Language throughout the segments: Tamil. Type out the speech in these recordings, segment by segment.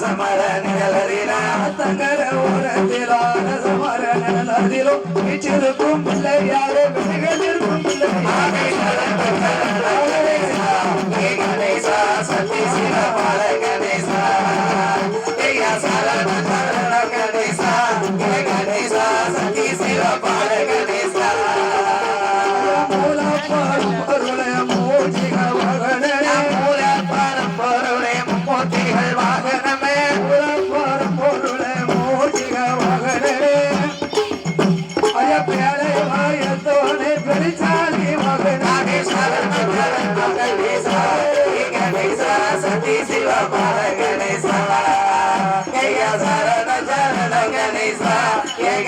సమర నిలరిలా తగర ఓరతిలా సమర నిలరిలో ఇచ్చిరుకు పిల్లయ్యారు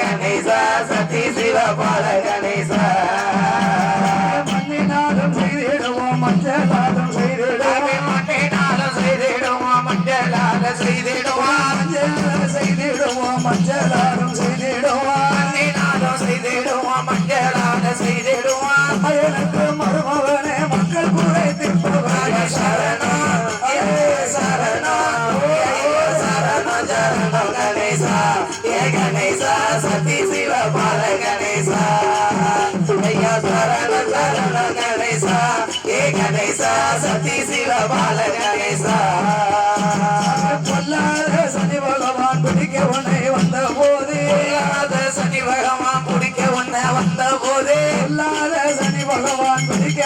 கணேசா சத்தி சிவ பால கணேசா. மண்ணினாலும் செய்திடுவோம் மஞ்சளாலும் செய்திடுவோம். மண்ணினாலும் செய்திடுவோம் மஞ்சளால செய்திடுவோம். மஞ்சளால செய்திடுவோம் மஞ்சளா பால கணேசா பொல்லாத சனி பகவான் பிடிக்க உன்னை வந்த போது பொல்லாத சனி பகவான் பிடிக்க உன்னை வந்த போது பொல்லாத சனி பகவான் பிடிக்க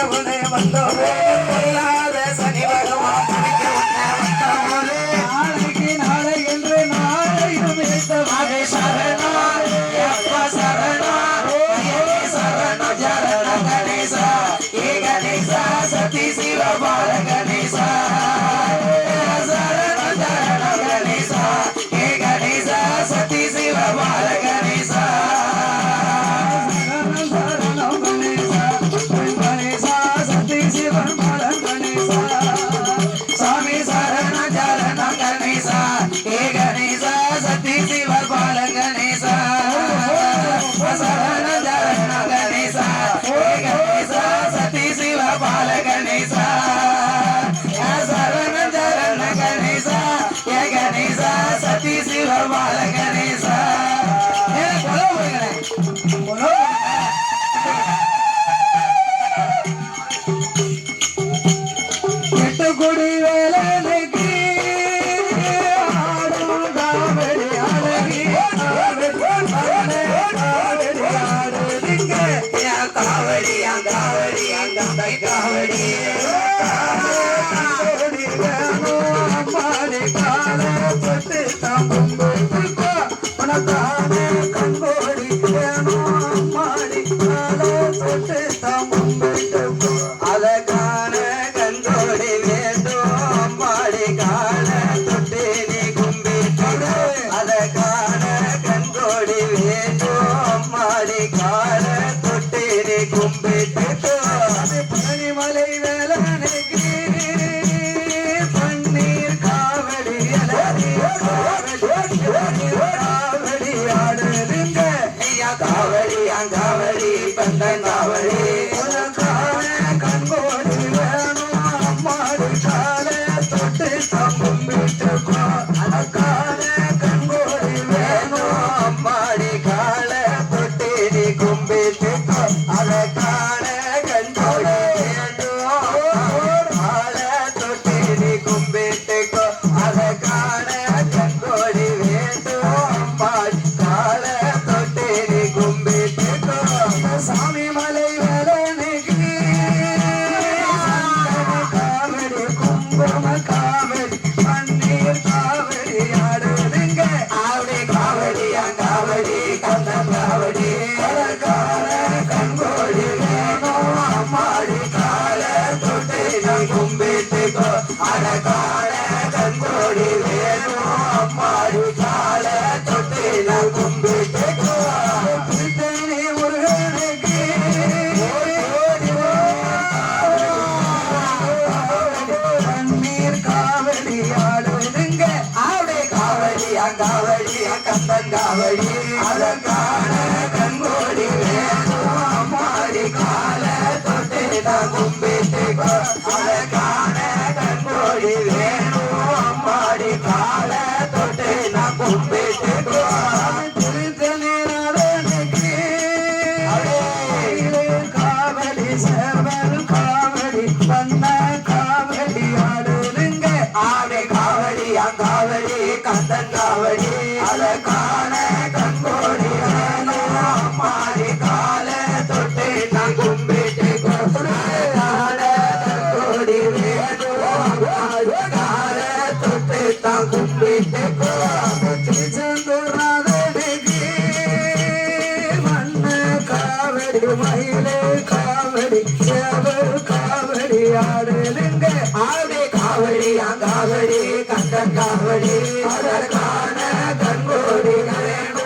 ஆடுதுங்க. ஆடு காவடி காவடி கந்த காவடி. அதற்கான கண்கோடி கரேனும்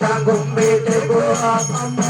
தங்கும் வீட்டுக்கோ அதற்கான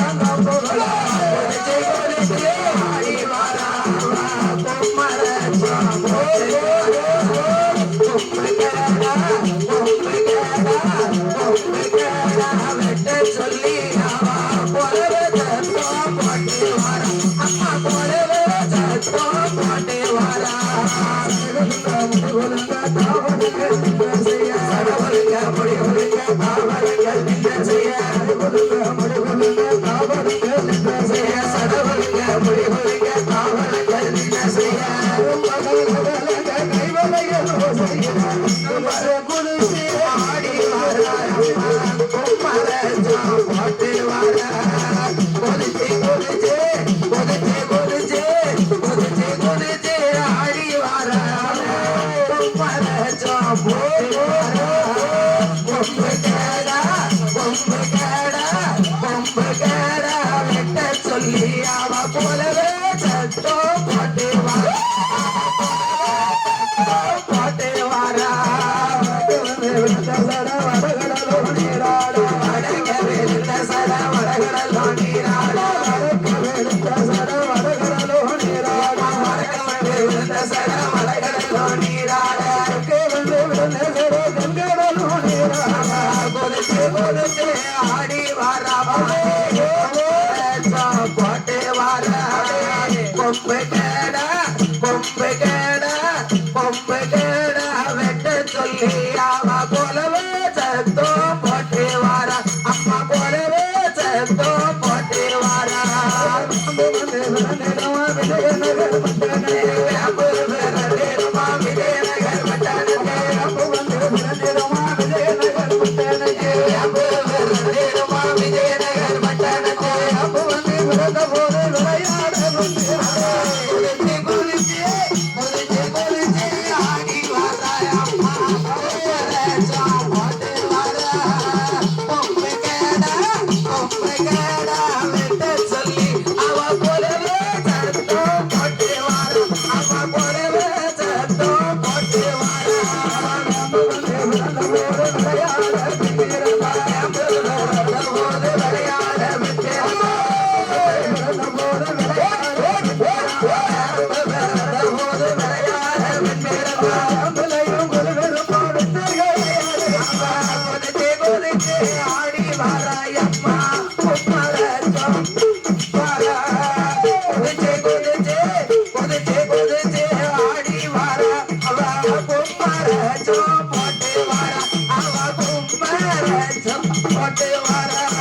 I'm வரவா கொடுத்து கொடுத்து ஆடி வரவா Deus.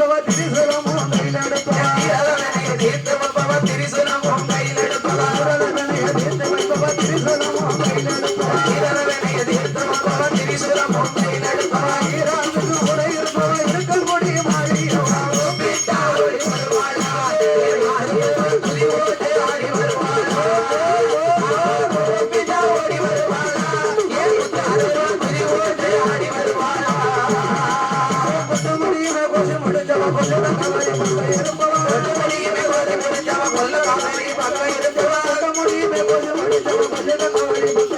ধন্যবাদ I'm gonna go get.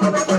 Thank you.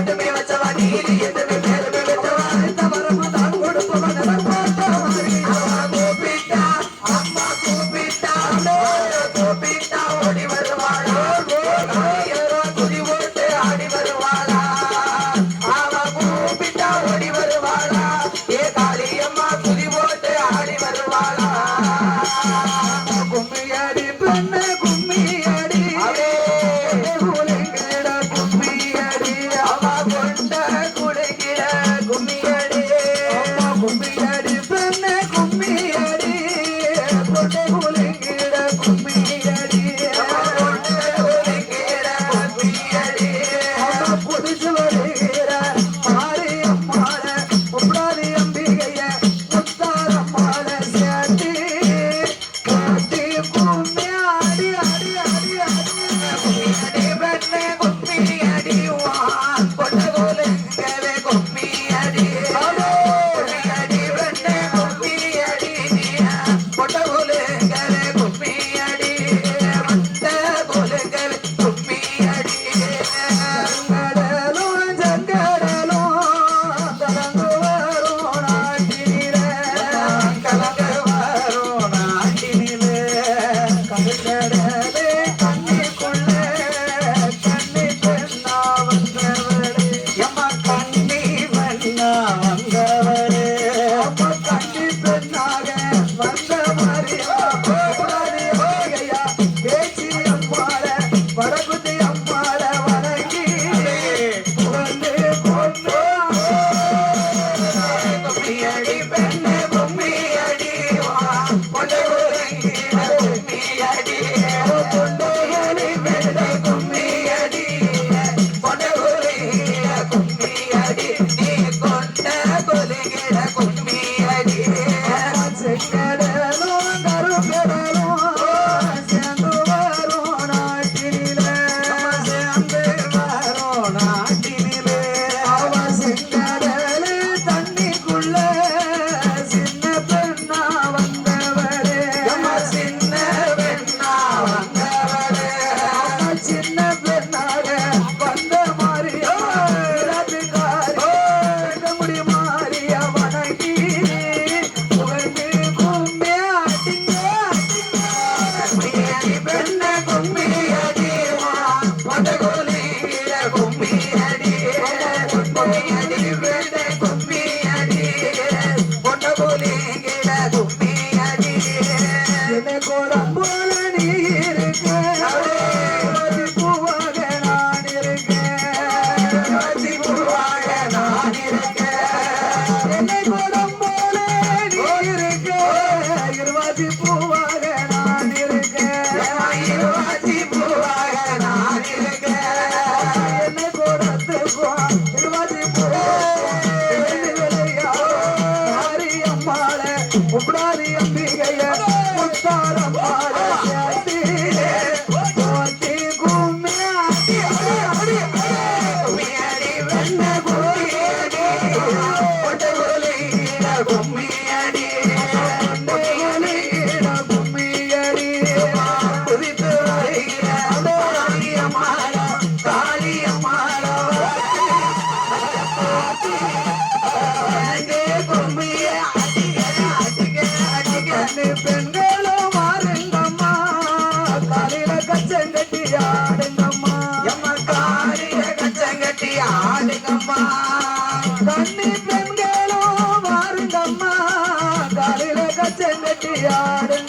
கச்சங்கட்டி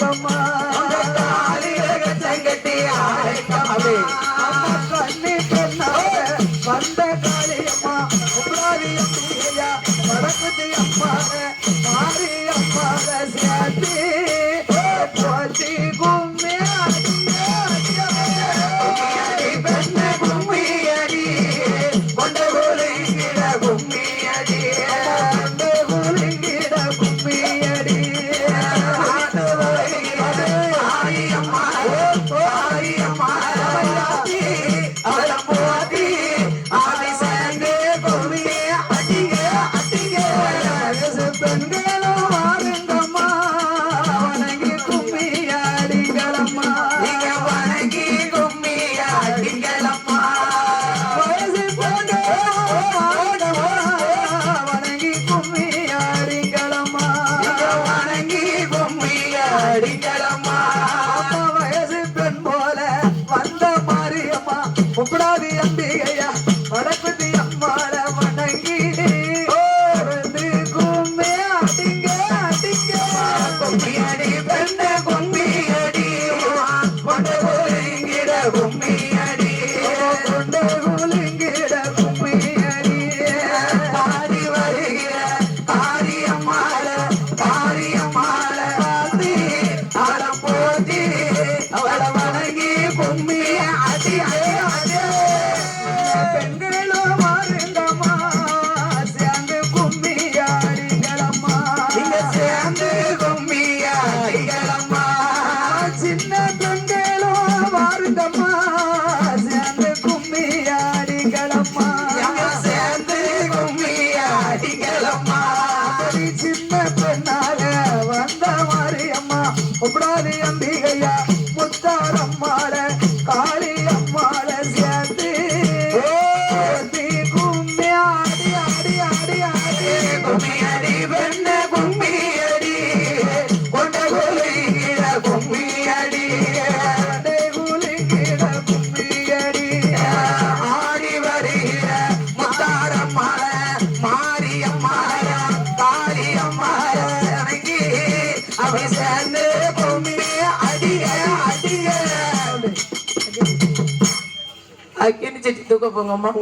O Brian ഒക്കെ പൊങ്ങുമ്പോൾ